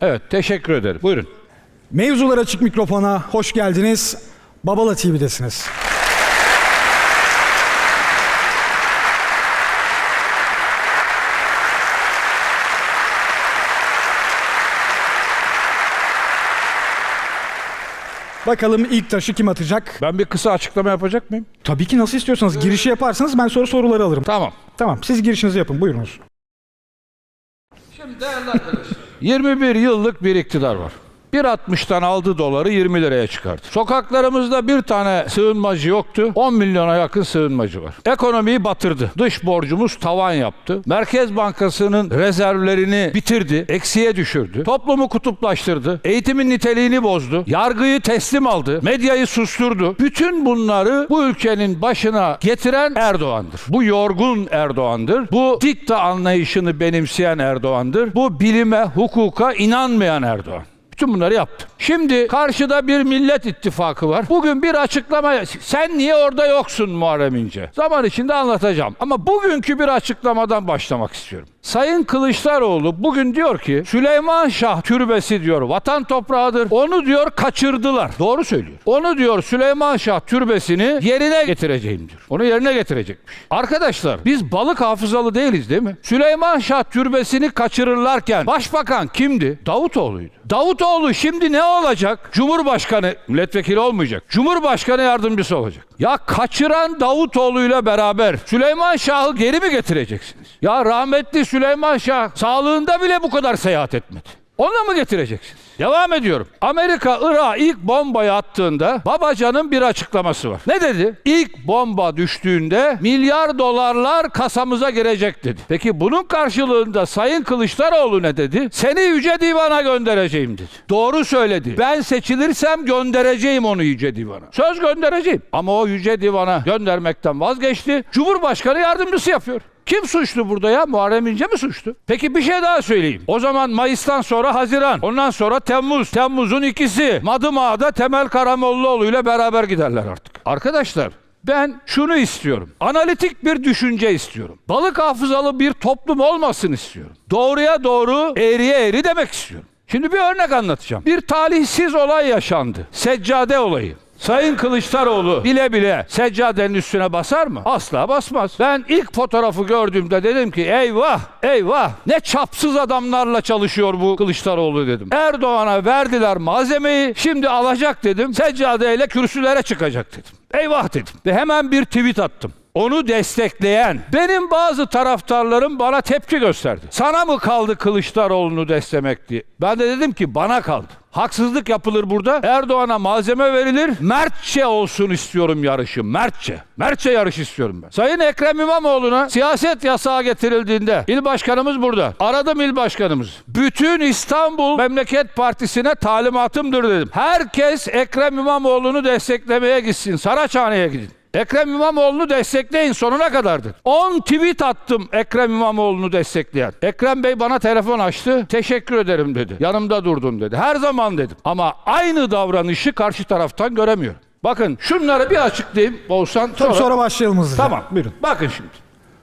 Evet, teşekkür ederim. Buyurun. Mevzular Açık Mikrofon'a hoş geldiniz. Babala TV'desiniz. Bakalım ilk taşı kim atacak? Ben bir kısa açıklama yapacak mıyım? Tabii ki nasıl istiyorsanız girişi yaparsanız ben sonra soruları alırım. Tamam. Tamam siz girişinizi yapın buyurunuz. 21 yıllık bir iktidar var. 1.60'tan aldı doları 20 liraya çıkardı. Sokaklarımızda bir tane sığınmacı yoktu. 10 milyona yakın sığınmacı var. Ekonomiyi batırdı. Dış borcumuz tavan yaptı. Merkez Bankası'nın rezervlerini bitirdi. Eksiye düşürdü. Toplumu kutuplaştırdı. Eğitimin niteliğini bozdu. Yargıyı teslim aldı. Medyayı susturdu. Bütün bunları bu ülkenin başına getiren Erdoğan'dır. Bu yorgun Erdoğan'dır. Bu dikta anlayışını benimseyen Erdoğan'dır. Bu bilime, hukuka inanmayan Erdoğan. Bütün bunları yaptı. Şimdi karşıda bir millet ittifakı var. Bugün bir açıklama sen niye orada yoksun Muharrem İnce? Zaman içinde anlatacağım. Ama bugünkü bir açıklamadan başlamak istiyorum. Sayın Kılıçdaroğlu bugün diyor ki Süleyman Şah türbesi diyor vatan toprağıdır. Onu diyor kaçırdılar. Doğru söylüyor. Onu diyor Süleyman Şah türbesini yerine getireceğim diyor. Onu yerine getirecekmiş. Arkadaşlar biz balık hafızalı değiliz değil mi? Süleyman Şah türbesini kaçırırlarken başbakan kimdi? Davutoğlu'ydu. Davutoğlu şimdi ne olacak? Cumhurbaşkanı, milletvekili olmayacak. Cumhurbaşkanı yardımcısı olacak. Ya kaçıran Davutoğlu'yla beraber Süleyman Şah'ı geri mi getireceksiniz? Ya rahmetli Süleyman Şah sağlığında bile bu kadar seyahat etmedi. Onu mı getireceksiniz? Devam ediyorum. Amerika Irak'a ilk bombayı attığında Babacan'ın bir açıklaması var. Ne dedi? İlk bomba düştüğünde milyar dolarlar kasamıza girecek dedi. Peki bunun karşılığında Sayın Kılıçdaroğlu ne dedi? Seni Yüce Divan'a göndereceğim dedi. Doğru söyledi. Ben seçilirsem göndereceğim onu Yüce Divan'a. Söz göndereceğim. Ama o Yüce Divan'a göndermekten vazgeçti. Cumhurbaşkanı yardımcısı yapıyor. Kim suçlu burada ya? Muharrem İnce mi suçlu? Peki bir şey daha söyleyeyim. O zaman Mayıs'tan sonra Haziran, ondan sonra Temmuz. Temmuz'un ikisi Madımağa'da Temel Karamollaoğlu ile beraber giderler artık. Arkadaşlar ben şunu istiyorum. Analitik bir düşünce istiyorum. Balık hafızalı bir toplum olmasın istiyorum. Doğruya doğru, eğriye eğri demek istiyorum. Şimdi bir örnek anlatacağım. Bir talihsiz olay yaşandı. Seccade olayı. Sayın Kılıçdaroğlu bile bile seccadenin üstüne basar mı? Asla basmaz. Ben ilk fotoğrafı gördüğümde dedim ki eyvah eyvah ne çapsız adamlarla çalışıyor bu Kılıçdaroğlu dedim. Erdoğan'a verdiler malzemeyi şimdi alacak dedim seccadeyle kürsülere çıkacak dedim. Eyvah dedim ve hemen bir tweet attım. Onu destekleyen benim bazı taraftarlarım bana tepki gösterdi. Sana mı kaldı Kılıçdaroğlu'nu desteklemek diye. Ben de dedim ki bana kaldı. Haksızlık yapılır burada. Erdoğan'a malzeme verilir. Mertçe olsun istiyorum yarışı. Mertçe. Mertçe yarış istiyorum ben. Sayın Ekrem İmamoğlu'na siyaset yasağı getirildiğinde il başkanımız burada. Aradım il başkanımız. Bütün İstanbul Memleket Partisi'ne talimatımdır dedim. Herkes Ekrem İmamoğlu'nu desteklemeye gitsin. Saraçhane'ye gidin. Ekrem İmamoğlu'nu destekleyin sonuna kadardır. 10 tweet attım Ekrem İmamoğlu'nu destekleyen. Ekrem Bey bana telefon açtı. Teşekkür ederim dedi. Yanımda durdun dedi. Her zaman dedim. Ama aynı davranışı karşı taraftan göremiyorum. Bakın şunları bir açıklayayım Oğuzhan. Tabii sonra başlayalım hızlıca. Tamam. Buyurun. Bakın şimdi.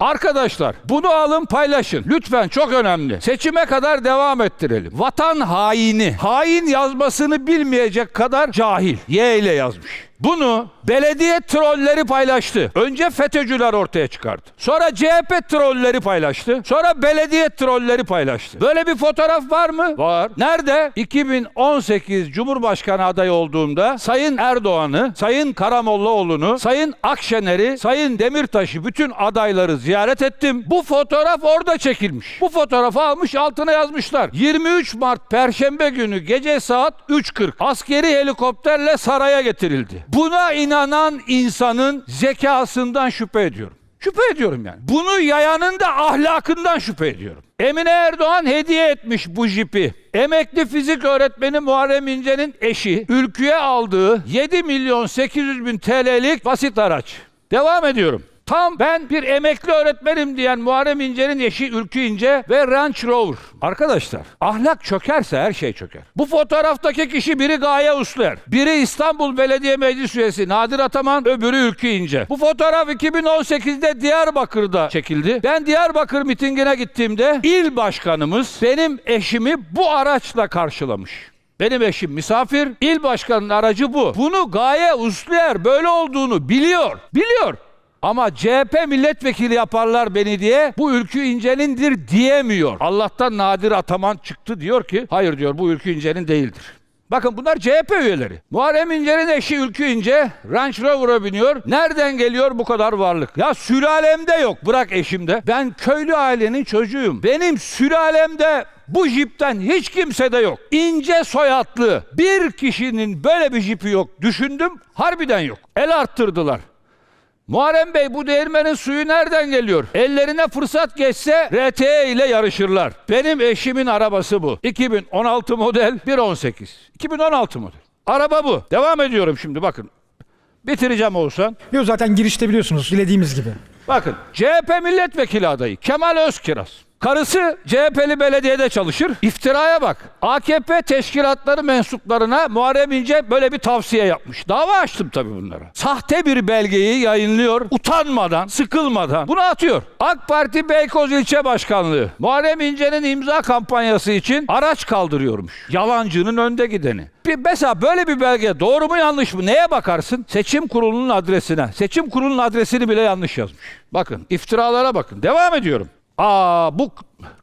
Arkadaşlar bunu alın paylaşın. Lütfen çok önemli. Seçime kadar devam ettirelim. Vatan haini. Hain yazmasını bilmeyecek kadar cahil. Y ile yazmış. Bunu belediye trolleri paylaştı. Önce FETÖ'cüler ortaya çıkardı. Sonra CHP trolleri paylaştı. Sonra belediye trolleri paylaştı. Böyle bir fotoğraf var mı? Var. Nerede? 2018 Cumhurbaşkanı adayı olduğumda Sayın Erdoğan'ı, Sayın Karamollaoğlu'nu, Sayın Akşener'i, Sayın Demirtaş'ı bütün adayları ziyaret ettim. Bu fotoğraf orada çekilmiş. Bu fotoğrafı almış altına yazmışlar. 23 Mart Perşembe günü gece saat 3.40 askeri helikopterle saraya getirildi. Buna inanan insanın zekasından şüphe ediyorum. Şüphe ediyorum yani. Bunu yayanın da ahlakından şüphe ediyorum. Emine Erdoğan hediye etmiş bu jipi. Emekli fizik öğretmeni Muharrem İnce'nin eşi ülküye aldığı 7 milyon 800 bin TL'lik basit araç. Devam ediyorum. Tam ben bir emekli öğretmenim diyen Muharrem İnce'nin eşi Ülkü İnce ve Range Rover. Arkadaşlar ahlak çökerse her şey çöker. Bu fotoğraftaki kişi biri Gaye Usler, biri İstanbul Belediye Meclis Üyesi Nadir Ataman, öbürü Ülkü İnce. Bu fotoğraf 2018'de Diyarbakır'da çekildi. Ben Diyarbakır mitingine gittiğimde il başkanımız benim eşimi bu araçla karşılamış. Benim eşim misafir, il başkanının aracı bu. Bunu Gaye Usluer böyle olduğunu biliyor. Biliyor. Ama CHP milletvekili yaparlar beni diye bu Ülkü İnce'nindir diyemiyor. Allah'tan Nadir Ataman çıktı diyor ki hayır diyor bu Ülkü İnce'nin değildir. Bakın bunlar CHP üyeleri. Muharrem İnce'nin eşi Ülkü İnce Range Rover'a biniyor. Nereden geliyor bu kadar varlık? Ya sülalemde yok. Bırak eşimde. Ben köylü ailenin çocuğuyum. Benim sülalemde bu jipten hiç kimse de yok. İnce soyadlı bir kişinin böyle bir jipi yok. Düşündüm harbiden yok. El arttırdılar. Muharrem Bey bu değirmenin suyu nereden geliyor? Ellerine fırsat geçse RTE ile yarışırlar. Benim eşimin arabası bu. 2016 model 1.18. 2016 model. Araba bu. Devam ediyorum şimdi bakın. Bitireceğim Oğuzhan. Yok zaten girişte biliyorsunuz dilediğimiz gibi. Bakın CHP milletvekili adayı Kemal Özkiraz. Karısı CHP'li belediyede çalışır. İftiraya bak. AKP teşkilatları mensuplarına Muharrem İnce böyle bir tavsiye yapmış. Dava açtım tabii bunlara. Sahte bir belgeyi yayınlıyor. Utanmadan, sıkılmadan. Bunu atıyor. AK Parti Beykoz İlçe Başkanlığı. Muharrem İnce'nin imza kampanyası için araç kaldırıyormuş. Yalancının önde gideni. Bir, mesela böyle bir belge doğru mu yanlış mı? Neye bakarsın? Seçim kurulunun adresine. Seçim kurulunun adresini bile yanlış yazmış. Bakın iftiralara bakın. Devam ediyorum. Aa bu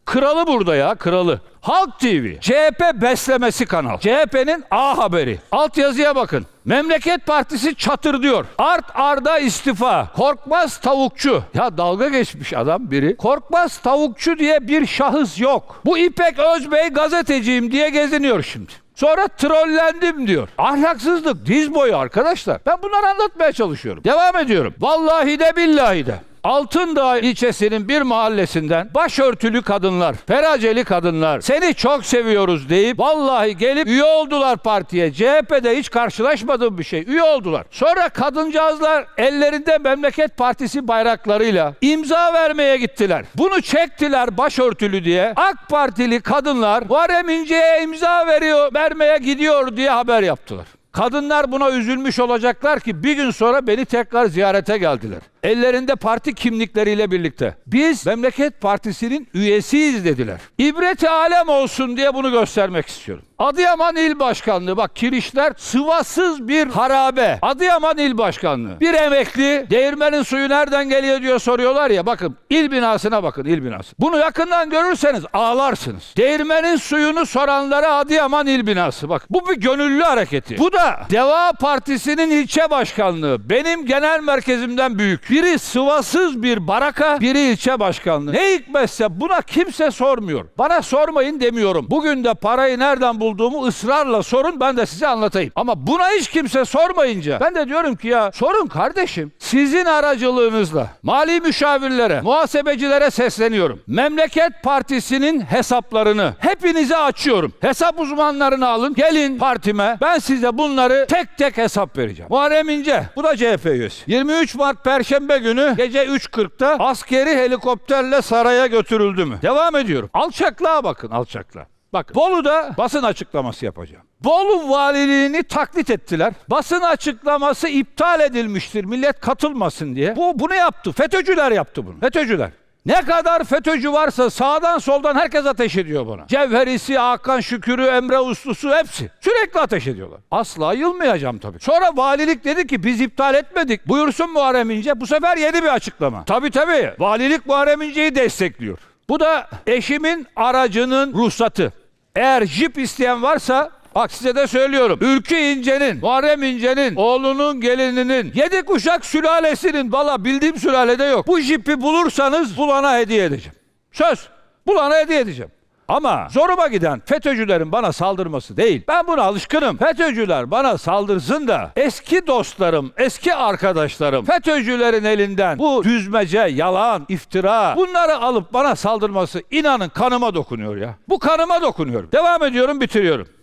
kralı burada ya kralı. Halk TV. CHP beslemesi kanal. CHP'nin A haberi. Altyazıya bakın. Memleket Partisi çatır diyor. Art arda istifa. Korkmaz tavukçu. Ya dalga geçmiş adam biri. Korkmaz tavukçu diye bir şahıs yok. Bu İpek Özbey gazeteciyim diye geziniyor şimdi. Sonra trollendim diyor. Ahlaksızlık diz boyu arkadaşlar. Ben bunları anlatmaya çalışıyorum. Devam ediyorum. Vallahi de billahi de. Altındağ ilçesinin bir mahallesinden başörtülü kadınlar, feraceli kadınlar seni çok seviyoruz deyip vallahi gelip üye oldular partiye. CHP'de hiç karşılaşmadığım bir şey. Üye oldular. Sonra kadıncağızlar ellerinde Memleket Partisi bayraklarıyla imza vermeye gittiler. Bunu çektiler başörtülü diye. AK Partili kadınlar Muharrem İnce'ye imza veriyor, vermeye gidiyor diye haber yaptılar. Kadınlar buna üzülmüş olacaklar ki bir gün sonra beni tekrar ziyarete geldiler. Ellerinde parti kimlikleriyle birlikte. Biz Memleket Partisi'nin üyesiyiz dediler. İbreti alem olsun diye bunu göstermek istiyorum. Adıyaman İl Başkanlığı bak kirişler sıvasız bir harabe. Adıyaman İl Başkanlığı. Bir emekli değirmenin suyu nereden geliyor diyor soruyorlar ya bakın il binasına bakın il binası. Bunu yakından görürseniz ağlarsınız. Değirmenin suyunu soranlara Adıyaman İl binası bak. Bu bir gönüllü hareketi. Bu da Deva Partisi'nin ilçe başkanlığı. Benim genel merkezimden büyük. Biri sıvasız bir baraka, biri ilçe başkanlığı. Ne hikmetse buna kimse sormuyor. Bana sormayın demiyorum. Bugün de parayı nereden bulduğumu ısrarla sorun ben de size anlatayım. Ama buna hiç kimse sormayınca ben de diyorum ki ya sorun kardeşim. Sizin aracılığınızla mali müşavirlere, muhasebecilere sesleniyorum. Memleket Partisi'nin hesaplarını hepinize açıyorum. Hesap uzmanlarını alın. Gelin partime. Ben size bunları tek tek hesap vereceğim. Muharrem İnce. Bu da CHP üyesi. 23 Mart Perşembe günü gece 3.40'da askeri helikopterle saraya götürüldü mü? Devam ediyorum. Alçaklığa bakın alçaklığa. Bakın Bolu'da basın açıklaması yapacağım. Bolu valiliğini taklit ettiler. Basın açıklaması iptal edilmiştir millet katılmasın diye. Bu bunu yaptı. FETÖ'cüler yaptı bunu. FETÖ'cüler. Ne kadar FETÖ'cü varsa sağdan soldan herkes ateş ediyor bana. Cevherisi, Hakan Şükür'ü, Emre Uslusu hepsi. Sürekli ateş ediyorlar. Asla yılmayacağım tabii. Sonra valilik dedi ki biz iptal etmedik. Buyursun Muharrem İnce. Bu sefer yeni bir açıklama. Tabii tabii. Valilik Muharrem İnce'yi destekliyor. Bu da eşimin aracının ruhsatı. Eğer jip isteyen varsa Bak size de söylüyorum. Ülkü İnce'nin, Muharrem İnce'nin, oğlunun, gelininin, yedi kuşak sülalesinin, valla bildiğim sülalede yok. Bu jipi bulursanız bulana hediye edeceğim. Söz. Bulana hediye edeceğim. Ama zoruma giden FETÖ'cülerin bana saldırması değil. Ben buna alışkınım. FETÖ'cüler bana saldırsın da eski dostlarım, eski arkadaşlarım FETÖ'cülerin elinden bu düzmece, yalan, iftira bunları alıp bana saldırması inanın kanıma dokunuyor ya. Bu kanıma dokunuyor. Devam ediyorum, bitiriyorum.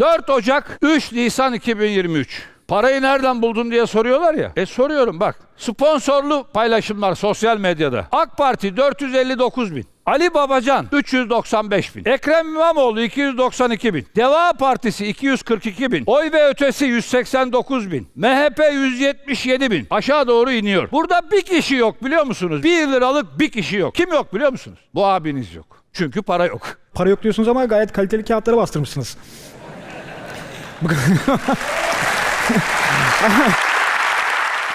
4 Ocak 3 Nisan 2023. Parayı nereden buldun diye soruyorlar ya. E soruyorum bak. Sponsorlu paylaşımlar sosyal medyada. AK Parti 459 bin. Ali Babacan 395 bin. Ekrem İmamoğlu 292 bin. Deva Partisi 242 bin. Oy ve ötesi 189 bin. MHP 177 bin. Aşağı doğru iniyor. Burada bir kişi yok biliyor musunuz? 1 liralık bir kişi yok. Kim yok biliyor musunuz? Bu abiniz yok. Çünkü para yok. Para yok diyorsunuz ama gayet kaliteli kağıtları bastırmışsınız. 僕